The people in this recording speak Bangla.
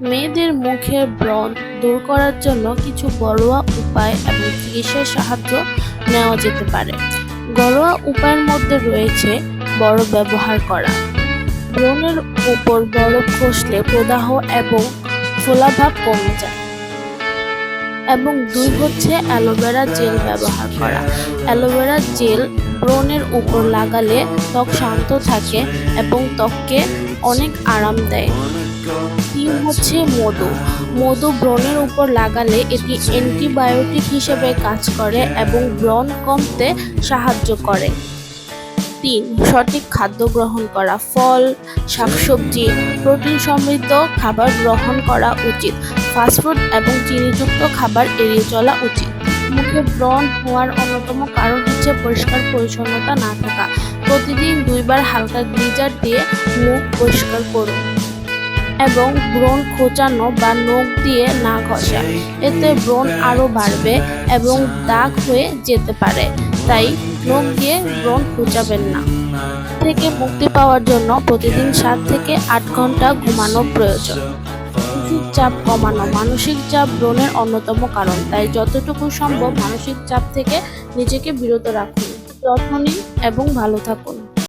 মেয়েদের মুখের ব্রণ দূর করার জন্য কিছু ঘরোয়া উপায় এবং চিকিৎসার সাহায্য নেওয়া যেতে পারে। ঘরোয়া উপায়ের মধ্যে রয়েছে বরফ ব্যবহার করা। ব্রণের উপর বরফ ঘষলে প্রদাহ এবং ফোলাভাব কমে যায় এবং দুই হচ্ছে অ্যালোভেরা জেল ব্যবহার করা। অ্যালোভেরা জেল ব্রণের উপর লাগালে ত্বক শান্ত থাকে এবং ত্বককে অনেক আরাম দেয়। হচ্ছে মধু। মধু ব্রণের উপর লাগালে এটি অ্যান্টিবায়োটিক হিসেবে কাজ করে এবং ব্রণ কমতে সাহায্য করে। তিন, সঠিক খাদ্য গ্রহণ করা। ফল, শাকসবজি, প্রোটিন সমৃদ্ধ খাবার গ্রহণ করা উচিত। ফাস্টফুড এবং চিনিযুক্ত খাবার এড়িয়ে চলা উচিত। মুখে ব্রণ হওয়ার অন্যতম কারণ হচ্ছে পরিষ্কার পরিচ্ছন্নতা না থাকা। প্রতিদিন দুইবার হালকা গ্লিজার দিয়ে মুখ পরিষ্কার করুন। এবং ব্রণ খোঁচানো বা নখ দিয়ে না ঘষা। এতে ব্রণ আরও বাড়বে এবং দাগ হয়ে যেতে পারে। তাই নখ দিয়ে ব্রণ খোঁচাবেন না। থেকে মুক্তি পাওয়ার জন্য প্রতিদিন সাত থেকে আট ঘণ্টা ঘুমানো প্রয়োজন। মানসিক চাপ কমানো মানসিক চাপ ব্রণের অন্যতম কারণ। তাই যতটুকু সম্ভব মানসিক চাপ থেকে নিজেকে বিরত রাখুন। যত্ন নিন এবং ভালো থাকুন।